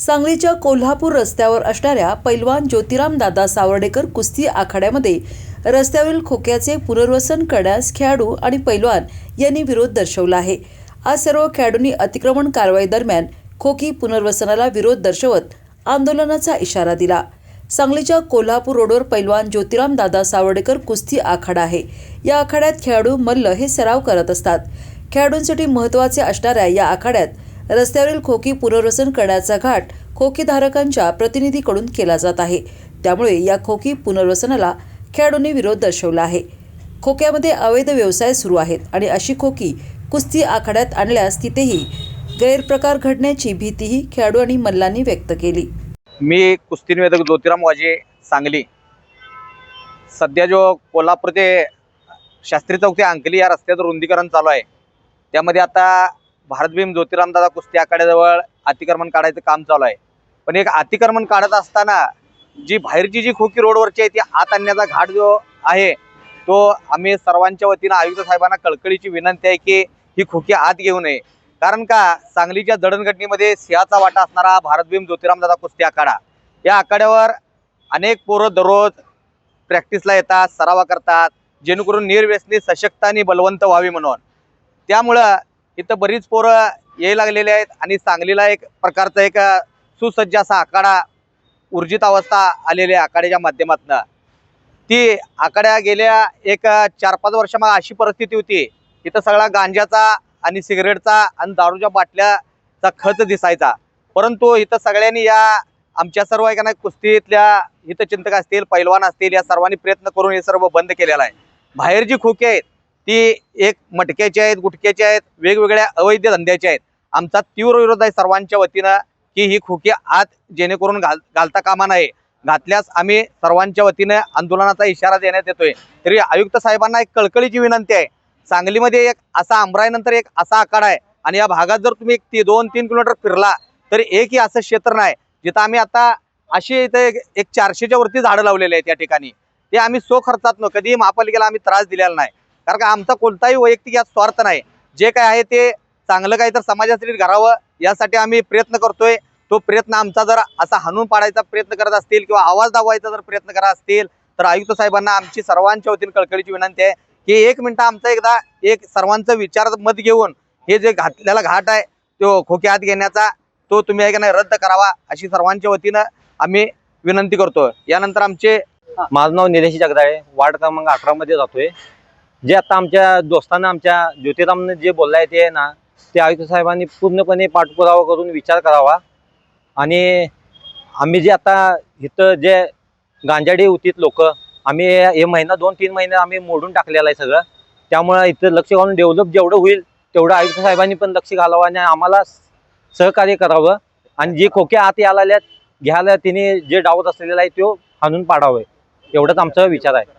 सांगलीच्या कोल्हापूर रस्त्यावर असणाऱ्या पैलवान ज्योतिराम दादा सावर्डेकर कुस्ती आखाड्यामध्ये रस्त्यावरील खोक्याचे पुनर्वसन करण्यास खेळाडू आणि पैलवान यांनी विरोध दर्शवला आहे. आज सर्व खेळाडूंनी अतिक्रमण कारवाई दरम्यान खोकी पुनर्वसनाला विरोध दर्शवत आंदोलनाचा इशारा दिला. सांगलीच्या कोल्हापूर रोडवर पैलवान ज्योतिराम दादा सावर्डेकर कुस्ती आखाडा आहे. या आखाड्यात खेळाडू मल्ल हे सराव करत असतात. खेळाडूंसाठी महत्त्वाचे असणाऱ्या या आखाड्यात रस्त्यावरील खोकी पुनर्वसन करण्याचा घाट खोकीधारकांच्या प्रतिनिधीकडून केला जात आहे. त्यामुळे या खोकी पुनर्वसनाला खेळाडूंनी विरोध दर्शवला आहे. खोक्यामध्ये अवैध व्यवसाय सुरू आहेत आणि अशी खोकी कुस्ती आखाड्यात आणल्यास तिथेही गैरप्रकार घडण्याची भीतीही खेळाडू आणि मल्लांनी व्यक्त केली. मी कुस्ती निवेदक ज्योतिराम वाजे सांगली. सध्या जो कोल्हापूर ते शास्त्री चौक ते अंकली या रस्त्याचं रुंदीकरण चालू आहे. त्यामध्ये आता भारतभीम ज्योतिरामदादा कुस्ती आखाड्याजवळ अतिक्रमण काढायचं काम चालू आहे. पण एक अतिक्रमण काढत असताना जी बाहेरची जी खोकी रोडवरची आहे ती आत आणण्याचा घाट जो आहे तो आम्ही सर्वांच्या वतीनं आयुक्त साहेबांना कळकळीची विनंती आहे की ही खोकी आत घेऊ नये. कारण का सांगलीच्या जडणघडणीमध्ये सिंहाचा वाटा असणारा भारतभीम ज्योतिरामदादा कुस्ती आखाडा. या आखाड्यावर अनेक पोरं दररोज प्रॅक्टिसला येतात सरावा करतात जेणेकरून निर्व्यसनी सशक्त आणि बलवंत व्हावी म्हणून. त्यामुळं इथं बरीच पोरं यायला लागलेली आहेत आणि सांगलीला एक प्रकारचा एक सुसज्ज असा आखाडा ऊर्जित अवस्था आलेली आहे आखाड्याच्या माध्यमातून. ती आखाड्या गेल्या एक चार पाच वर्षामागे अशी परिस्थिती होती. इथं सगळा गांजाचा आणि सिगरेटचा आणि दारूच्या बाटल्याचा खच दिसायचा. परंतु इथं सगळ्यांनी या आमच्या सर्व एका नाही कुस्तीतल्या हितचिंतक असतील पैलवान असतील या सर्वांनी प्रयत्न करून हे सर्व बंद केलेलं आहे. बाहेर जी खोके आहेत ती एक मटक्याची आहेत गुटक्याची आहेत वेगवेगळ्या अवैध धंद्याची आहेत. आमचा तीव्र विरोध आहे सर्वांच्या वतीनं की ही खोकी आत जेणेकरून घाल घालता कामा नये. घातल्यास आम्ही सर्वांच्या वतीनं आंदोलनाचा इशारा देण्यात येतोय. तरी आयुक्त साहेबांना एक कळकळीची विनंती आहे. सांगलीमध्ये एक असा आंबराईनंतर एक असा आखाडा आहे आणि या भागात जर तुम्ही एक ती दोन तीन किलोमीटर फिरला तर एकही असं क्षेत्र नाही. जिथं आम्ही आता अशी इथे एक- एक चारशेच्या वरती झाडं लावलेले आहेत त्या ठिकाणी. ते आम्ही सो खर्चात कधीही महापालिकेला आम्ही त्रास दिलेला नाही. कारण का आमचा कोणताही वैयक्तिक यात स्वार्थ नाही. जे काय आहे ते चांगलं काही तर समाजासाठी घडावं यासाठी आम्ही प्रयत्न करतोय. तो प्रयत्न आमचा जर असा हाणून पाडायचा प्रयत्न करत असतील किंवा आवाज दाबवायचा जर प्रयत्न करत असतील तर आयुक्त साहेबांना आमची सर्वांच्या वतीने कळकळीची विनंती आहे की एक मिनटं आमचा एकदा एक सर्वांचं विचार मत घेऊन हे जे घातलेला घाट आहे तो खोक्यात घेण्याचा तो तुम्ही आहे का नाही रद्द करावा अशी सर्वांच्या वतीनं आम्ही विनंती करतो यानंतर आमचे माझं नाव निलेश जगदाळे वार्ड क्रमांक अठरा मध्ये जातोय. जे आता आमच्या दोस्तांना आमच्या ज्योतिरामने जे बोललाय ते ना ते आयुक्त साहेबांनी पूर्णपणे पाठपुरावा करून विचार करावा. आणि आम्ही जे आता इथं जे गांजाडी होतीत लोक आम्ही हे महिना दोन तीन महिने आम्ही मोडून टाकलेलं आहे सगळं. त्यामुळं इथं लक्ष घालून डेव्हलप जेवढं होईल तेवढं आयुक्त साहेबांनी पण लक्ष घालावं आणि आम्हाला सहकार्य करावं. आणि जे खोके आत यायला घ्यायला तिने जे डावत असलेला आहे तो हाणून पाडावे. एवढंच आमचा विचार आहे.